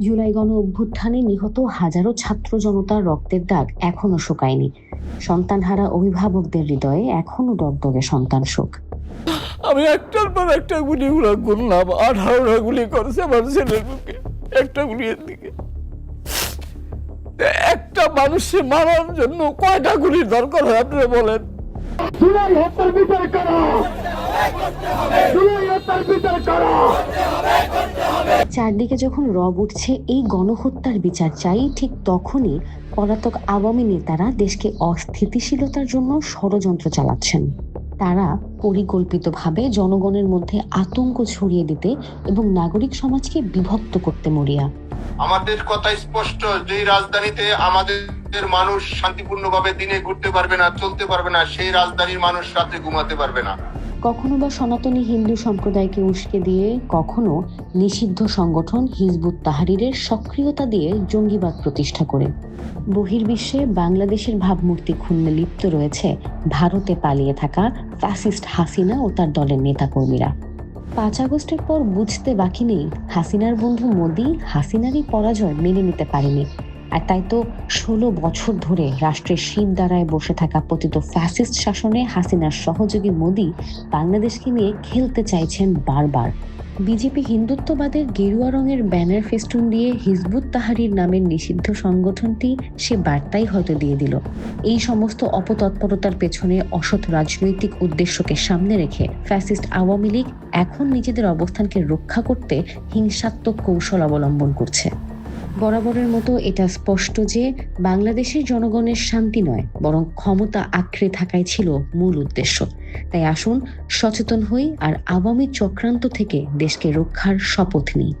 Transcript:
জুলাই গণ অভ্যুত্থানে নিহত হাজারো ছাত্র জনতার রক্তের দাগ এখনও শুকায়নি। সন্তানহারা অভিভাবকদের হৃদয়ে এখনও দগদগে সন্তান শোক। আমি একটার পর একটা গুলি গুলা করলাম আঠারোটা গুলি করছে আমার ছেলের বুকে একটা গুলির দিকে। একটা মানুষকে মারার জন্য কয়টা গুলির দরকার হয় আপনারা বলেন? জুলাই হত্যার বিচার করো! জুলাই হত্যার বিচার করো! চারদিকে যখন রব উঠছে, এই গণহত্যার বিচার চাই, ঠিক তখনই পলাতক আওয়ামী নেতারা দেশকে অস্থিতিশীলতার জন্য ষড়যন্ত্র চালাচ্ছেন। তারা পরিকল্পিতভাবে জনগণের মধ্যে আতঙ্ক ছড়িয়ে দিতে এবং নাগরিক সমাজকে বিভক্ত করতে মরিয়া। আমাদের কথা স্পষ্ট যে রাজধানীতে আমাদের মানুষ শান্তিপূর্ণভাবে দিনে ঘুরতে পারবে না, চলতে পারবে না, সেই রাজধানীর মানুষ রাতে ঘুমাতে পারবে না। কখনো বা সনাতনী হিন্দু সম্প্রদায়কে উস্কে দিয়ে, কখনো নিষিদ্ধ সংগঠন হিজবুত তাহারিরের সক্রিয়তা দিয়ে জঙ্গিবাদ প্রতিষ্ঠা করে। বহির্বিশ্বে বাংলাদেশের ভাবমূর্তি ক্ষুণ্ণে লিপ্ত রয়েছে ভারতে পালিয়ে থাকা ফ্যাসিস্ট হাসিনা ও তার দলের নেতাকর্মীরা। পাঁচ আগস্টের পর বুঝতে বাকি নেই হাসিনার বন্ধু মোদি হাসিনারই পরাজয় মেনে নিতে পারেনি। আর তাই তো ষোলো বছর ধরে রাষ্ট্রের শীত দ্বারায় বসে থাকা পতিত ফ্যাসিস্ট শাসনে হাসিনার সহযোগী মোদি বাংলাদেশকে নিয়ে খেলতে চাইছেন বারবার। বিজেপি হিন্দুত্ববাদের গেরুয়া রঙের ব্যানার ফেস্টুন দিয়ে হিজবুত তাহারির নামের নিষিদ্ধ সংগঠনটি সে বার্তাই হয়তো দিয়ে দিল। এই সমস্ত অপতৎপরতার পেছনে অসৎ রাজনৈতিক উদ্দেশ্যকে সামনে রেখে ফ্যাসিস্ট আওয়ামী লীগ এখন নিজেদের অবস্থানকে রক্ষা করতে হিংসাত্মক কৌশল অবলম্বন করছে। বরাবরের মতো এটা স্পষ্ট যে বাংলাদেশের জনগণের শান্তি নয়, বরং ক্ষমতা আঁকড়ে থাকাই ছিল মূল উদ্দেশ্য। তাই আসুন সচেতন হই আর আওয়ামী চক্রান্ত থেকে দেশকে রক্ষার শপথ নিই।